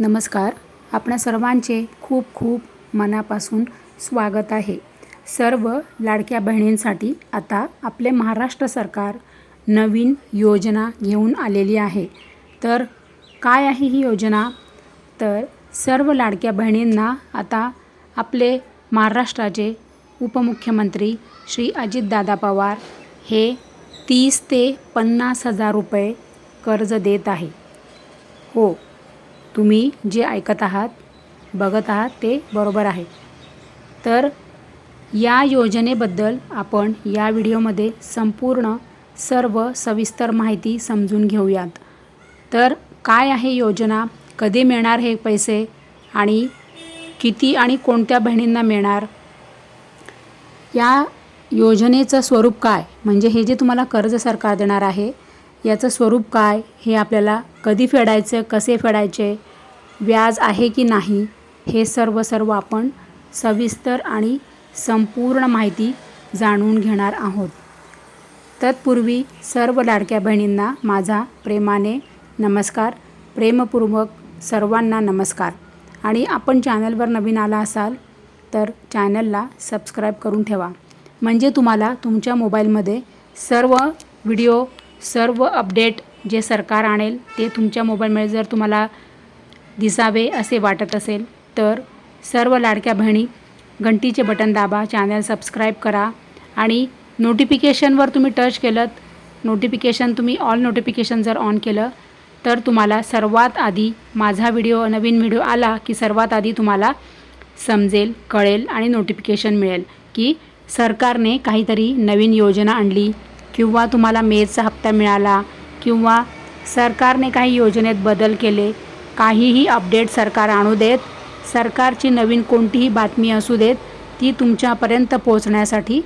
नमस्कार. आपणा सर्वांचे खूप खूप मनापासून स्वागत आहे. सर्व लाडक्या बहिणींसाठी आता आपले महाराष्ट्र सरकार नवीन योजना घेऊन आलेली आहे. तर काय आहे ही योजना? तर सर्व लाडक्या बहिणींना आता आपले महाराष्ट्राचे उपमुख्यमंत्री श्री अजितदादा पवार हे तीस ते पन्नास हजार रुपये कर्ज देत आहे. हो तुम्ही जे ऐकत आहात बघत आहात ते बरोबर आहे. तर या योजनेबद्दल आपण या व्हिडिओमध्ये संपूर्ण सर्व सविस्तर माहिती समजून घेऊयात. तर काय आहे योजना? कधी मिळणार हे पैसे? आणि किती आणि कोणत्या बहिणींना मिळणार? या योजनेचं स्वरूप काय? म्हणजे हे जे तुम्हाला कर्ज सरकार देणार आहे याचं स्वरूप काय? हे आपल्याला कधी फेडायचं कसे फेडायचे? व्याज आहे की नाही हे सर्व सर्व आपण सविस्तर आणि संपूर्ण माहिती जाणून घेणार आहोत. तत्पूर्वी सर्व लाडक्या बहिणींना माझा प्रेमाने नमस्कार प्रेमपूर्वक सर्वांना नमस्कार. आणि आपण चॅनलवर नवीन आला असाल तर चॅनलला सबस्क्राईब करून ठेवा. म्हणजे तुम्हाला तुमच्या मोबाईलमध्ये सर्व व्हिडिओ सर्व अपडेट जे सरकार आणेल ते तुमच्या मोबाईलमध्ये जर तुम्हाला दिसावे असे वाटत असेल तर सर्व लाडक्या बहिणी घंटीचे बटन दाबा चॅनल सबस्क्राईब करा आणि नोटिफिकेशनवर तुम्ही टच केलं नोटिफिकेशन तुम्ही ऑल नोटिफिकेशन जर ऑन केलं तर तुम्हाला सर्वात आधी माझा व्हिडिओ नवीन व्हिडिओ आला की सर्वात आधी तुम्हाला समजेल कळेल आणि नोटिफिकेशन मिळेल की सरकारने काहीतरी नवीन योजना आणली किंवा तुम्हाला मेचा हप्ता मिळाला किंवा सरकारने काही योजनेत बदल केले काहीही अपडेट सरकार आणू देत सरकारची नवीन कोणतीही बातमी असू देत ती तुमच्यापर्यंत पोहोचण्यासाठी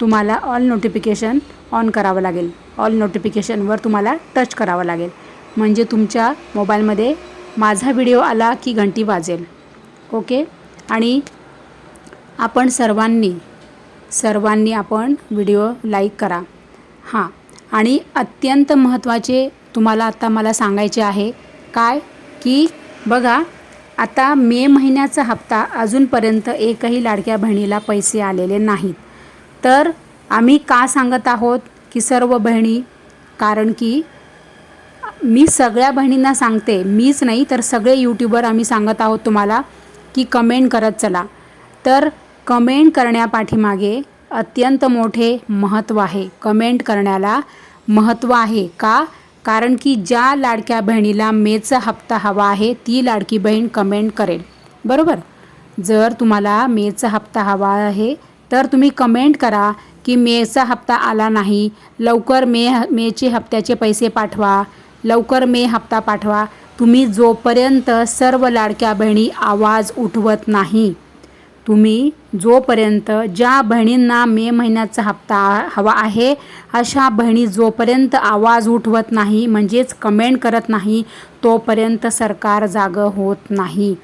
तुम्हाला ऑल नोटिफिकेशन ऑन करावं लागेल. ऑल नोटिफिकेशनवर तुम्हाला टच करावं लागेल. म्हणजे तुमच्या मोबाईलमध्ये माझा व्हिडिओ आला की घंटी वाजेल. ओके आणि आपण सर्वांनी सर्वांनी आपण व्हिडिओ लाईक करा. हां. आणि अत्यंत महत्त्वाचे तुम्हाला आता मला सांगायचे आहे काय? की बघा आता मे महिन्याचा हप्ता अजूनपर्यंत एकही लाडक्या बहिणीला पैसे आलेले नाहीत. तर आम्ही का सांगत आहोत की सर्व बहिणी? कारण की मी सगळ्या बहिणींना सांगते मीच नाही तर सगळे यूट्यूबर आम्ही सांगत आहोत तुम्हाला की कमेंट करत चला. तर कमेंट करण्यापाठीमागे अत्यंत मोठे महत्त्व आहे. कमेंट करण्याला महत्त्व आहे का? कारण की ज्या लाडक्या बहिणीला मेचा हप्ता हवा आहे ती लाडकी बहीण कमेंट करेल. बरोबर? जर तुम्हाला मेचा हप्ता हवा आहे तर तुम्ही कमेंट करा की मेचा हप्ता आला नाही लवकर मे मेचे हप्त्याचे पैसे पाठवा लवकर मे हप्ता पाठवा. तुम्ही जोपर्यंत सर्व लाडक्या बहिणी आवाज उठवत नाही तुम्ही जोपर्यंत ज्या बहिणींना मे महिन्याचा हप्ता हवा आहे अशा बहिणी जोपर्यंत आवाज उठवत नाही म्हणजेच कमेंट करत नाही तोपर्यंत सरकार जागं होत नाही.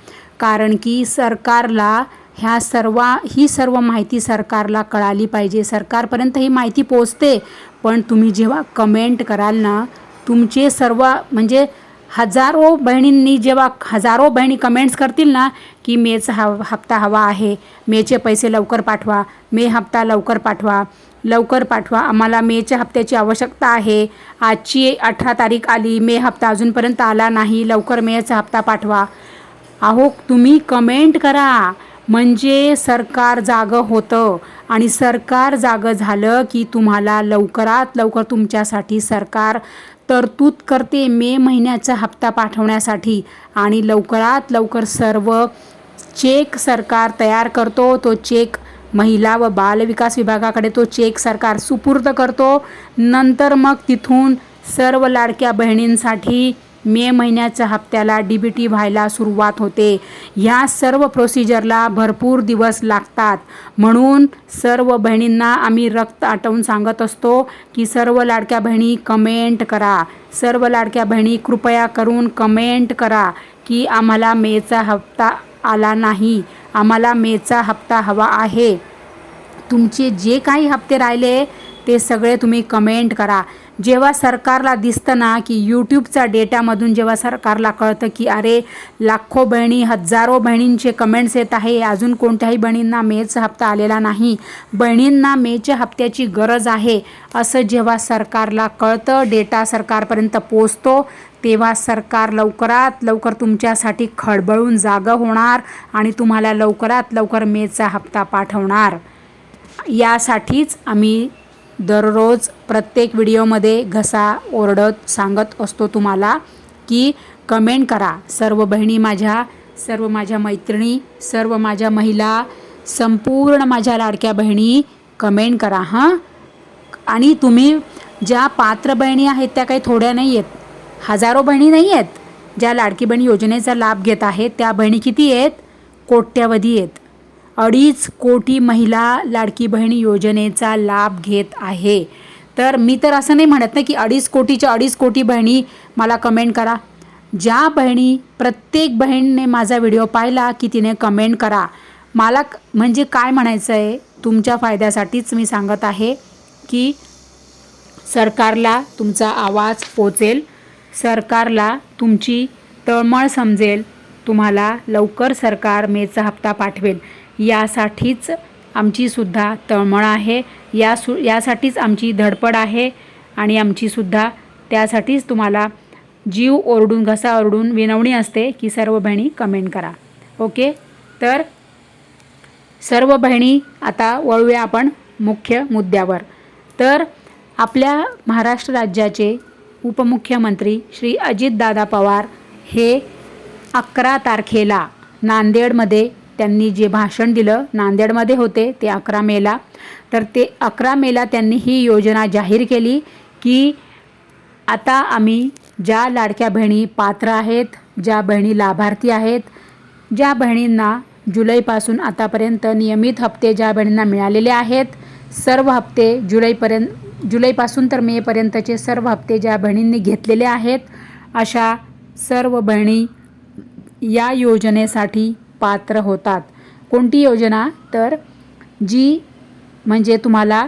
कारण की सरकारला ह्या सर्व ही सर्व माहिती सरकारला कळाली पाहिजे. सरकारपर्यंत ही माहिती पोचते पण तुम्ही जेव्हा कमेंट कराल ना तुमचे सर्व म्हणजे हजारो बहिणींनी जेव्हा हजारो बहिणी कमेंट्स करतील ना की मेचा हा हप्ता हवा आहे मेचे पैसे लवकर पाठवा मे हप्ता लवकर पाठवा लवकर पाठवा आम्हाला मेच्या हप्त्याची आवश्यकता आहे. आजची अठरा तारीख आली मे हप्ता अजूनपर्यंत आला नाही लवकर मेचा हप्ता पाठवा. अहो तुम्ही कमेंट करा. म्हणजे सरकार जागं होतं. आणि सरकार जागं झालं की तुम्हाला लवकरात लवकर तुमच्यासाठी सरकार तरतूद करते मे महिन्याचा हप्ता पाठवण्यासाठी. आणि लवकरात लवकर सर्व चेक सरकार तयार करतो. तो चेक महिला व बालविकास विभागाकडे तो चेक सरकार सुपूर्द करतो. नंतर मग तिथून सर्व लाडक्या बहिणींसाठी मे महिन्याच्या हप्त्याला डी बी टी व्हायला सुरुवात होते. ह्या सर्व प्रोसिजरला भरपूर दिवस लागतात. म्हणून सर्व बहिणींना आम्ही रक्त आटवून सांगत असतो की सर्व लाडक्या बहिणी कमेंट करा. सर्व लाडक्या बहिणी कृपया करून कमेंट करा की आम्हाला मेचा हप्ता आला नाही. आम्हाला मेचा हप्ता हवा आहे. तुमचे जे काही हप्ते राहिले ते सगळे तुम्ही कमेंट करा. जेव्हा सरकारला दिसतं ना की यूट्यूबचा डेटामधून जेव्हा सरकारला कळतं की अरे लाखो बहिणी हजारो बहिणींचे कमेंट्स येत आहे अजून कोणत्याही बहिणींना मेचा हप्ता आलेला नाही. बहिणींना मेच्या हप्त्याची गरज आहे असं जेव्हा सरकारला कळतं डेटा सरकारपर्यंत पोचतो तेव्हा सरकार लवकरात लवकर तुमच्यासाठी खळबळून जागं होणार आणि तुम्हाला लवकरात लवकर मेचा हप्ता पाठवणार. यासाठीच आम्ही दररोज प्रत्येक व्हिडिओमध्ये घसा ओरडत सांगत असतो तुम्हाला की कमेंट करा. सर्व बहिणी माझ्या सर्व माझ्या मैत्रिणी सर्व माझ्या महिला संपूर्ण माझ्या लाडक्या बहिणी कमेंट करा हां? आणि तुम्ही ज्या पात्र बहिणी आहेत त्या काही थोड्या नाही आहेत. हजारो बहिणी नाही आहेत. ज्या लाडकी बहीण योजनेचा लाभ घेत आहेत त्या बहिणी किती आहेत? कोट्यवधी आहेत. अडीच कोटी महिला लाडकी बहीण योजनेचा लाभ घेत आहे. तर मी तर असं नाही म्हणत ना की अडीच कोटीच्या अडीच कोटी बहिणी मला कमेंट करा. ज्या बहिणी प्रत्येक बहिणीने माझा व्हिडिओ पाहिला की तिने कमेंट करा. मला क- म्हणजे काय म्हणायचं आहे तुमच्या फायद्यासाठीच मी सांगत आहे की सरकारला तुमचा आवाज पोचेल. सरकारला तुमची तळमळ समजेल. तुम्हाला लवकर सरकार मेचा हप्ता पाठवेल. यासाठीच आमचीसुद्धा तळमळ आहे. या सु यासाठीच आमची धडपड आहे आणि आमचीसुद्धा त्यासाठीच तुम्हाला जीव ओरडून घसा ओरडून विनवणी असते की सर्व बहिणी कमेंट करा. ओके? तर सर्व बहिणी आता वळूया आपण मुख्य मुद्द्यावर. तर आपल्या महाराष्ट्र राज्याचे उपमुख्यमंत्री श्री अजितदादा पवार हे अकरा तारखेला नांदेडमध्ये त्यांनी जे भाषण दिलं नांदेडमध्ये होते ते अकरा मेला. तर ते अकरा मेला त्यांनी ही योजना जाहीर केली की आता आम्ही ज्या लाडक्या बहिणी पात्र आहेत ज्या बहिणी लाभार्थी आहेत ज्या बहिणींना जुलैपासून आतापर्यंत नियमित हप्ते ज्या बहिणींना मिळालेले आहेत सर्व हप्ते जुलैपर्यंत जुलैपासून तर मेपर्यंतचे सर्व हप्ते ज्या बहिणींनी घेतलेले आहेत अशा सर्व बहिणी या योजनेसाठी पात्र होतात. कोणती योजना? तर जी म्हणजे तुम्हाला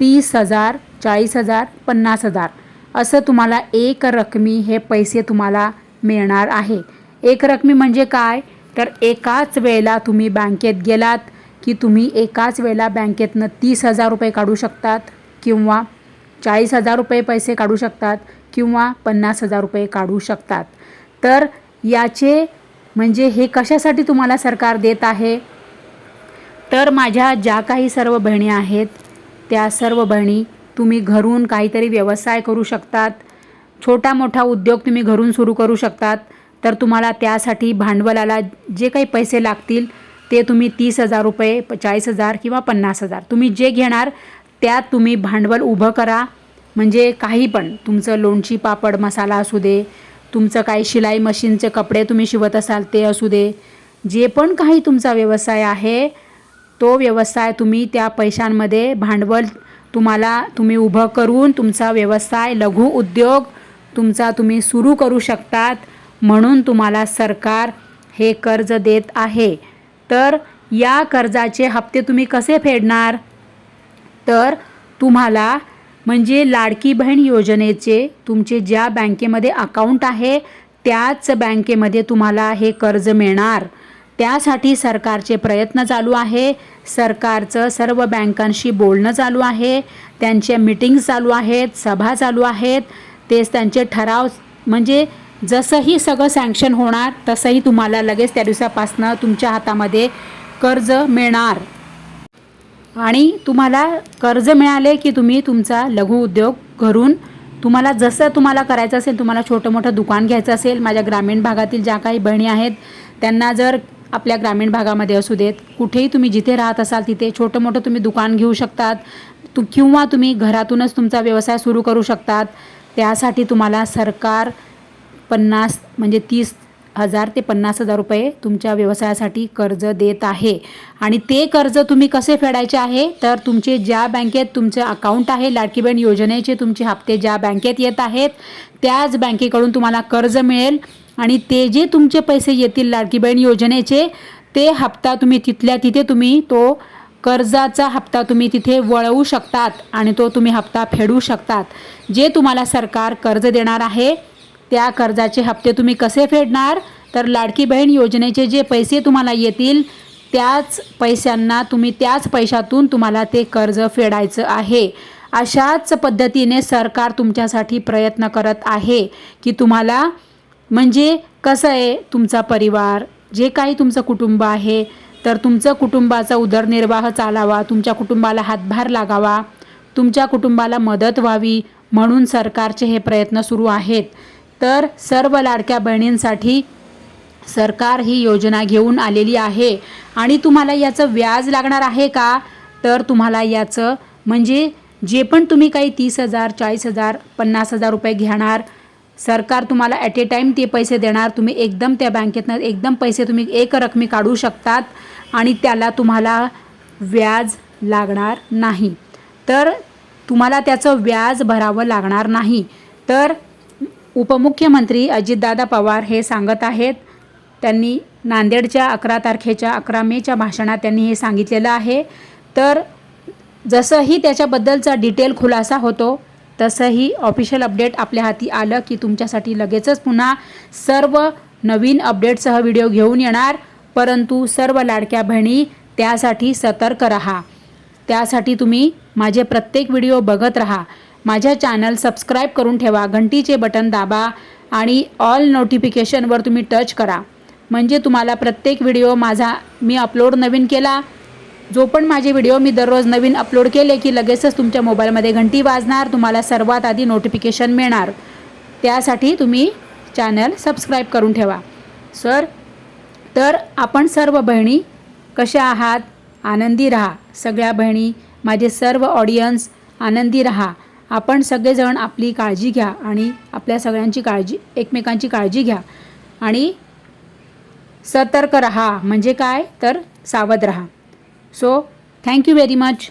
तीस हजार चाळीस हजार पन्नास हजार. असं तुम्हाला एक रकमी हे पैसे तुम्हाला मिळणार आहे. एक रकमी म्हणजे काय? तर एकाच वेळेला तुम्ही बँकेत गेलात की तुम्ही एकाच वेळेला बँकेतनं तीस हजार रुपये काढू शकतात किंवा चाळीस हजार रुपये पैसे काढू शकतात किंवा पन्नास हजार रुपये काढू शकतात. तर याचे म्हणजे हे कशासाठी तुम्हाला सरकार देत आहे? तर माझ्या ज्या काही सर्व बहिणी आहेत त्या सर्व बहिणी तुम्ही घरून काहीतरी व्यवसाय करू शकतात. छोटा मोठा उद्योग तुम्ही घरून सुरू करू शकतात. तर तुम्हाला त्यासाठी भांडवलाला जे काही पैसे लागतील ते तुम्ही तीस हजार रुपये प- चाळीस हजार किंवा पन्नास हजार. तुम्ही जे घेणार त्यात तुम्ही भांडवल उभं करा. म्हणजे काही पण तुमचं लोणची पापड मसाला असू दे तुमचं काही शिलाई मशीनचे कपडे तुम्ही शिवत असाल ते असू दे. जे पण काही तुमचा व्यवसाय आहे तो व्यवसाय तुम्ही त्या पैशांमध्ये भांडवल तुम्हाला तुम्ही उभं करून तुमचा व्यवसाय लघु उद्योग तुमचा तुम्ही सुरू करू शकतात म्हणून तुम्हाला सरकार हे कर्ज देत आहे. तर या कर्जाचे हप्ते तुम्ही कसे फेडणार? तर तुम्हाला म्हणजे लाडकी बहीण योजनेचे तुमचे ज्या बँकेमध्ये अकाउंट आहे त्याच बँकेमध्ये तुम्हाला हे कर्ज मिळणार. त्यासाठी सरकारचे प्रयत्न चालू आहे. सरकारचं सर्व बँकांशी बोलणं चालू आहे. त्यांच्या मिटिंग्स चालू आहेत सभा चालू आहेत. तेच त्यांचे ठराव म्हणजे जसंही सगळं सँक्शन होणार तसंही तुम्हाला लगेच त्या दिवसापासनं तुमच्या हातामध्ये कर्ज मिळणार. आणि तुम्हाला कर्ज मिळाले की तुम्ही तुमचा लघु उद्योग घरून तुम्हाला जसं तुम्हाला करायचं असेल तुम्हाला छोटं मोठं दुकान घ्यायचं असेल माझ्या ग्रामीण भागातील ज्या काही बहिणी आहेत त्यांना जर आपल्या ग्रामीण भागामध्ये असू देत कुठेही तुम्ही जिथे राहत असाल तिथे छोटं मोठं तुम्ही दुकान घेऊ शकतात तु किंवा तुम्ही घरातूनच तुमचा व्यवसाय सुरू करू शकतात त्यासाठी तुम्हाला सरकार पन्नास म्हणजे तीस हजार ते पन्नास हजार रुपये तुमच्या व्यवसायासाठी कर्ज देत आहे. आणि ते कर्ज तुम्ही कसे फेडायचे आहे? तर तुमचे ज्या बँकेत तुमचे अकाउंट आहे लाडकी बहीण योजनेचे तुमचे हप्ते ज्या बँकेत येत आहेत त्याच बँकेकडून तुम्हाला कर्ज मिळेल. आणि ते जे तुमचे पैसे येतील लाडकी बहीण योजनेचे ते हप्ता तुम्ही तिथल्या तिथे तुम्ही तो कर्जाचा हप्ता तुम्ही तिथे वळवू शकतात आणि तो तुम्ही हप्ता फेडू शकतात. जे तुम्हाला सरकार कर्ज देणार आहे त्या कर्जाचे हप्ते तुम्ही कसे फेडणार? तर लाडकी बहीण योजनेचे जे पैसे तुम्हाला येतील त्याच पैशांना तुम्ही त्याच पैशातून तुम्हाला ते कर्ज फेडायचं आहे. अशाच पद्धतीने सरकार तुमच्यासाठी प्रयत्न करत आहे की तुम्हाला म्हणजे कसं आहे तुमचा परिवार? जे काही तुमचं कुटुंब आहे तर तुमचं कुटुंबाचा उदरनिर्वाह चालावा तुमच्या कुटुंबाला हातभार लागावा तुमच्या कुटुंबाला मदत व्हावी म्हणून सरकारचे हे प्रयत्न सुरू आहेत. तर सर्व लाडक्या बहिणींसाठी सरकार ही योजना घेऊन आलेली आहे. आणि तुम्हाला याचं व्याज लागणार आहे का? तर तुम्हाला याचं म्हणजे जे पण तुम्ही काही तीस हजार चाळीस हजार पन्नास हजार रुपये घेणार सरकार तुम्हाला ॲट ए टाईम ते पैसे देणार. तुम्ही एकदम त्या बँकेतनं एकदम पैसे तुम्ही एक रकमी काढू शकतात आणि त्याला तुम्हाला व्याज लागणार नाही. तर तुम्हाला त्याचं व्याज भरावं लागणार नाही. तर उपमुख्यमंत्री अजितदादा पवार हे सांगत आहेत. त्यांनी नांदेडच्या अकरा तारखेच्या अकरा मेच्या भाषणात त्यांनी हे सांगितलेलं आहे. तर जसंही त्याच्याबद्दलचा डिटेल खुलासा होतो तसंही ऑफिशियल अपडेट आपल्या हाती आलं की तुमच्यासाठी लगेचच पुन्हा सर्व नवीन अपडेटसह व्हिडिओ घेऊन येणार. परंतु सर्व लाडक्या बहिणी त्यासाठी सतर्क रहा. त्यासाठी तुम्ही माझे प्रत्येक व्हिडिओ बघत राहा. माझ्या चॅनल सबस्क्राईब करून ठेवा घंटीचे बटन दाबा आणि ऑल नोटिफिकेशनवर तुम्ही टच करा. म्हणजे तुम्हाला प्रत्येक व्हिडिओ माझा मी अपलोड नवीन केला. जो पण माझे व्हिडिओ मी दररोज नवीन अपलोड केले की लगेचच तुमच्या मोबाईलमध्ये घंटी वाजणार तुम्हाला सर्वात आधी नोटिफिकेशन मिळणार. त्यासाठी तुम्ही चॅनल सबस्क्राईब करून ठेवा. सर तर आपण सर्व बहिणी कशा आहात? आनंदी राहा. सगळ्या बहिणी माझे सर्व ऑडियन्स आनंदी राहा. आपण सगळेजण आपली काळजी घ्या आणि आपल्या सगळ्यांची काळजी एकमेकांची काळजी घ्या. आणि सतर्क रहा. म्हणजे काय? तर सावध रहा. So thank you very much